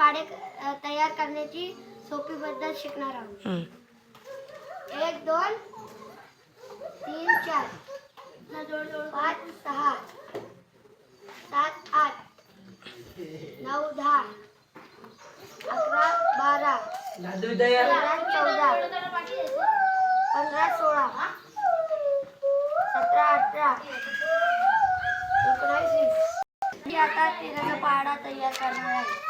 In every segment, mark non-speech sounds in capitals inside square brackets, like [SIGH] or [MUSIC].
पाडे तयार करण्याची सोपी पद्धत शिकणार आहोत. एक दोन तीन चार. पाच सहा. सात आठ. नऊ दहा. अकरा बारा. तेरा चौदा. पंधरा सोळा. सतरा अठरा. वीस मी आता तेराचा पाडा तयार करणार आहे.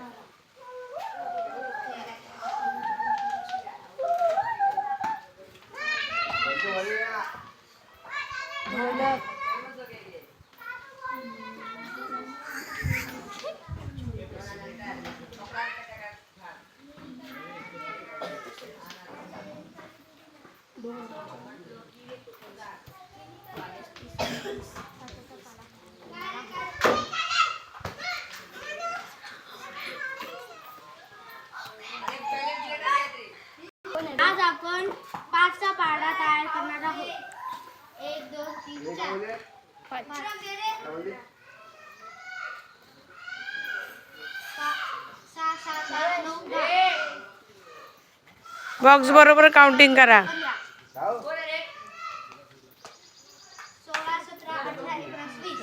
अकरा बारा आज आपण पाचचा पाडा तयार करणार आहोत. एक दोन तीन चार. बॉक्स बरोबर काउंटिंग करा पंधरा सोळा सतरा अठरा एकोणीस वीस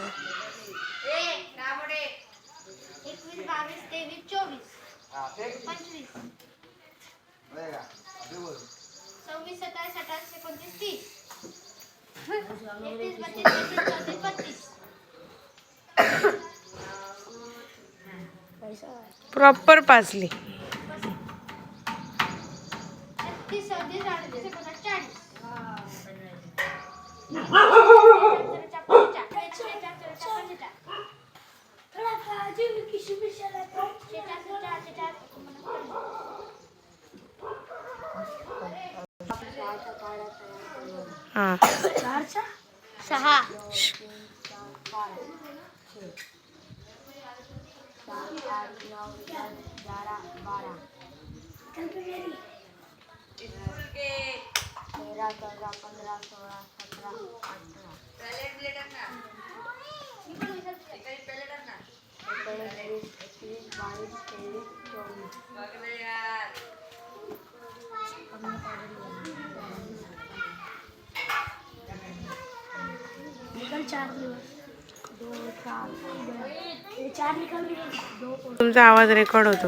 एकवीस बावीस तेवीस चोवीस पंचवीस सव्वीस सत्तावीस अठ्ठावीस एकोणतीस तीस. एकतीस बत्तीस [LAUGHS] तेहतीस चौतीस बत्तीस. प्रॉपर पाचली छत्तीस सव्वीस अडतीस एकोणसाठ चाळीस हां सहा. तेरा चौदा पंधरा सोळा सतरा अठरा एकोणीस एकवीस बावीस तेवीस चोवीस तुमचा आवाज रेकॉर्ड होतो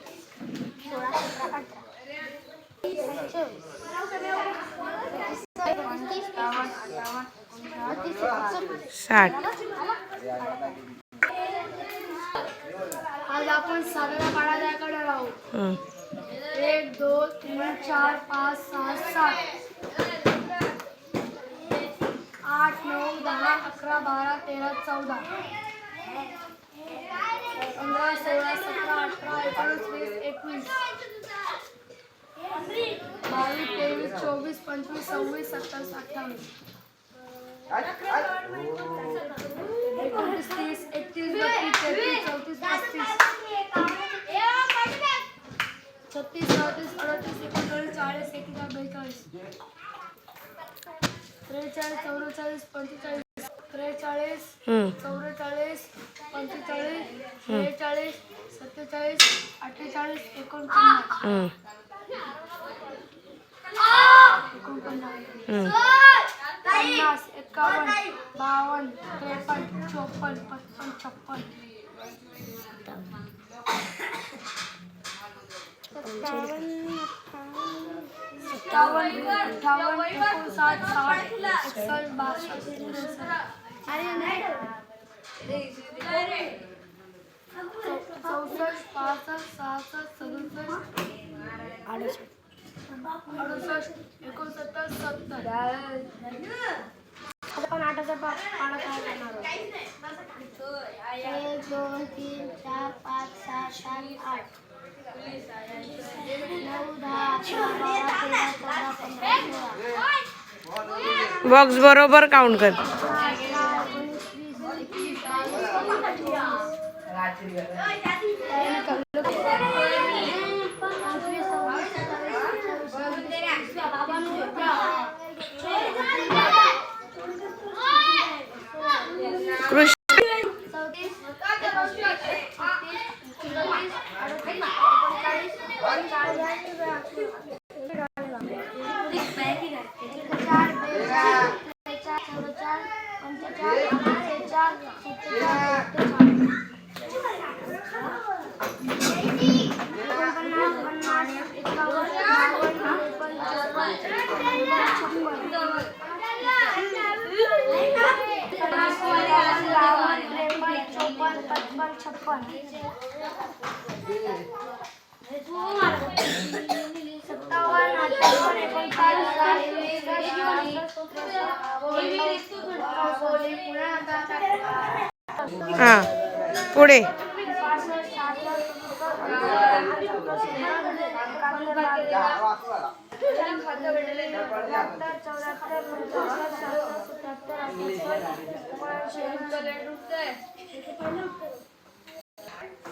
सोळा सतरा अठरा चोवीस साठ. आज आपण साधारा पाडा जायकडे आहोत हं. एक दोन तीन चार पाच सहा सात. आठ नऊ दहा अकरा बारा तेरा चौदा. पंधरा सोळा सतरा अठरा एकोणीस वीस एकवीस. बावीस तेवीस चोवीस पंचवीस सव्वीस सत्तावीस अठ्ठावीस. एकोणतीस तीस एकतीस बत्तीस तेहतीस चौतीस पस्तीस. छत्तीस सदतीस अडतीस एकोणचाळीस चाळीस एकेचाळीस बेचाळीस. त्रेचाळीस चौवेचाळीस पंचेचाळीस त्रेचाळीस. चौवेचाळीस पंचेचाळीस शेहेचाळीस सत्तेचाळीस अठ्ठेचाळीस एकोणपन्नास. हम्म. एकोणपन्नास. हम्म. पन्नास एकावन्न बावन्न त्रेपन्न चोपन्न पचपन्न छप्पन्न. सत्तावन्न अठ्ठावन्न एकोणसाठ साठ एकसष्ट बासष्ट त्रेसष्ट चौसष्ट पासष्ट सहासष्ट सदुसष्ट अडुसष्ट एकोणसत्तर सत्तर आपण आठाचा पाडा काय करणार एक दोन तीन चार पाच सहा सात आठ नऊ दहा अकरा बारा तेरा चौदा पंधरा सोळा बॉक्स बरोबर काउंट कर. સાથે हा पुढे. पासष्ट सत्तर चौऱ्याहत्तर सत्तर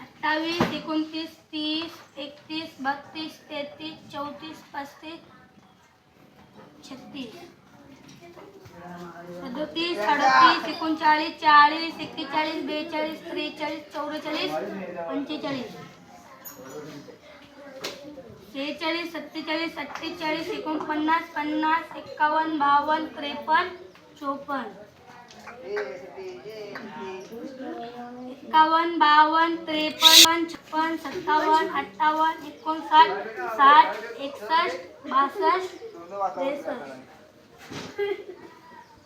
अठ्ठावीस एकोणतीस तीस एकतीस बत्तीस तेहतीस चौतीस पस्तीस छत्तीस. सदोतीस अडतीस एकोणचाळीस चाळीस एक्केचाळीस बेचाळीस त्रेचाळीस चौवेचाळीस पंचेचाळीस. शेहेचाळीस सत्तेचाळीस अठ्ठेचाळीस एकोणपन्नास पन्नास एक्कावन्न बावन्न त्रेपन्न चोपन्न. एक्कावन्न बावन्न त्रेपन्न छप्पन सत्तावन्न अठ्ठावन्न एकोणसाठ साठ एकसष्ट बासष्ट त्रेसष्ट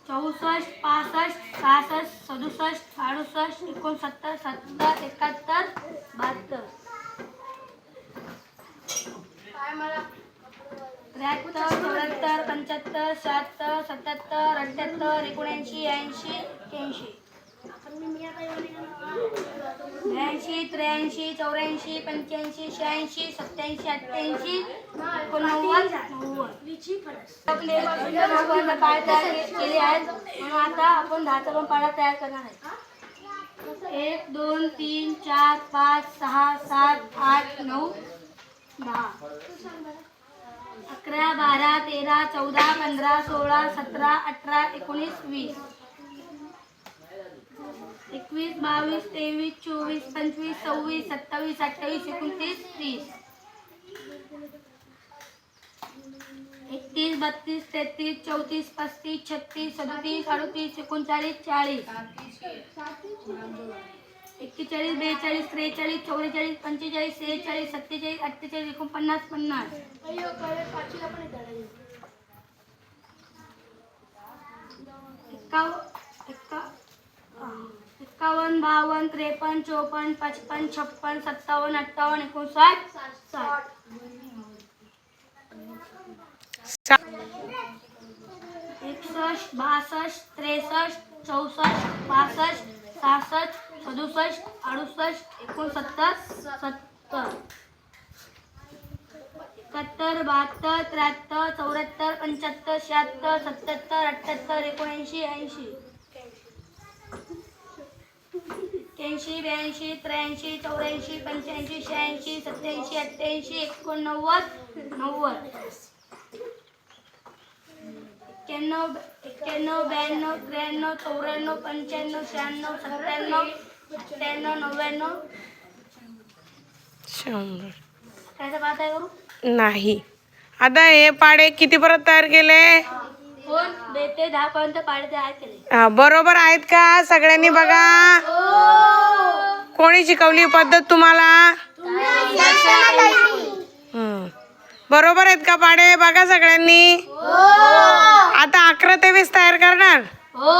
चौसष्ट पासष्ट सहासष्ट सदुसष्ट अडुसष्ट एकोणसत्तर सत्तर एकाहत्तर बहात्तर. त्र्याहत्तर चौऱ्याहत्तर पंच्याहत्तर शहात्तर सत्याहत्तर अठ्ठ्याहत्तर एकोणऐंशी ऐंशी एक्याऐंशी. ब्याऐंशी त्र्याऐंशी चौऱ्याऐंशी पंच्याऐंशी शहाऐंशी सत्याऐंशी अठ्ठ्याऐंशी एकोणनव्वद नव्वद. पाय तयार केले आहेत. म्हणून आता आपण दहाचा पण पाडा तयार करणार आहे. एक दोन तीन चार पाच सहा सात आठ नऊ दहा. अकरा बारा तेरा चौदा पंधरा सोळा सतरा अठरा एकोणीस वीस. एकवीस बावीस तेवीस चोवीस पंचवीस सव्वीस सत्तावीस अठ्ठावीस एकोणतीस तीस. एकतीस बत्तीस तेहतीस चौतीस पस्तीस छत्तीस सदतीस अडतीस एकोणचाळीस चाळीस. एक्केचाळीस बेचाळीस त्रेचाळीस चौवेचाळीस पंचेचाळीस सेहेचाळीस सत्तेचाळीस अठ्ठेचाळीस एकोणपन्नास पन्नास. एक्कावन्न बावन्न त्रेपन्न चोपन्न पचपन्न छप्पन्न सत्तावन्न अठ्ठावन्न एकोणसाठ साठ. एकसष्ट बासष्ट त्रेसष्ट चौसष्ट पासष्ट सहासष्ट सदुसष्ट अडुसष्ट एकोणसत्तर सत्तर. सत्तर बहात्तर त्र्याहत्तर चौऱ्याहत्तर पंच्याहत्तर शहात्तर सत्याहत्तर अठ्ठ्याहत्तर एकोणऐंशी ऐंशी. ऐंशी ब्याऐंशी त्र्याऐंशी चौऱ्याऐंशी पंच्याऐंशी शहाऐंशी सत्याऐंशी अठ्ठ्याऐंशी एकोणनव्वद नव्वद. एक्क्याण्णव एक्क्याण्णव ब्याण्णव त्र्याण्णव चौऱ्याण्णव पंच्याण्णव शहाण्णव सत्त्याण्णव अठ्ठ्याण्णव नव्याण्णव शंभर. त्याचा पाठ आहे करू? नाही. आता हे पाडे किती परत तयार केले? दोन बे ते दहा पर्यंत पाडे तयार केले. हा, बरोबर आहेत का सगळ्यांनी बघा? कोणी शिकवली ही पद्धत तुम्हाला? हं. बरोबर आहेत का पाडे? बघा सगळ्यांनी. आता अकरा ते वीस तयार करणार? हो.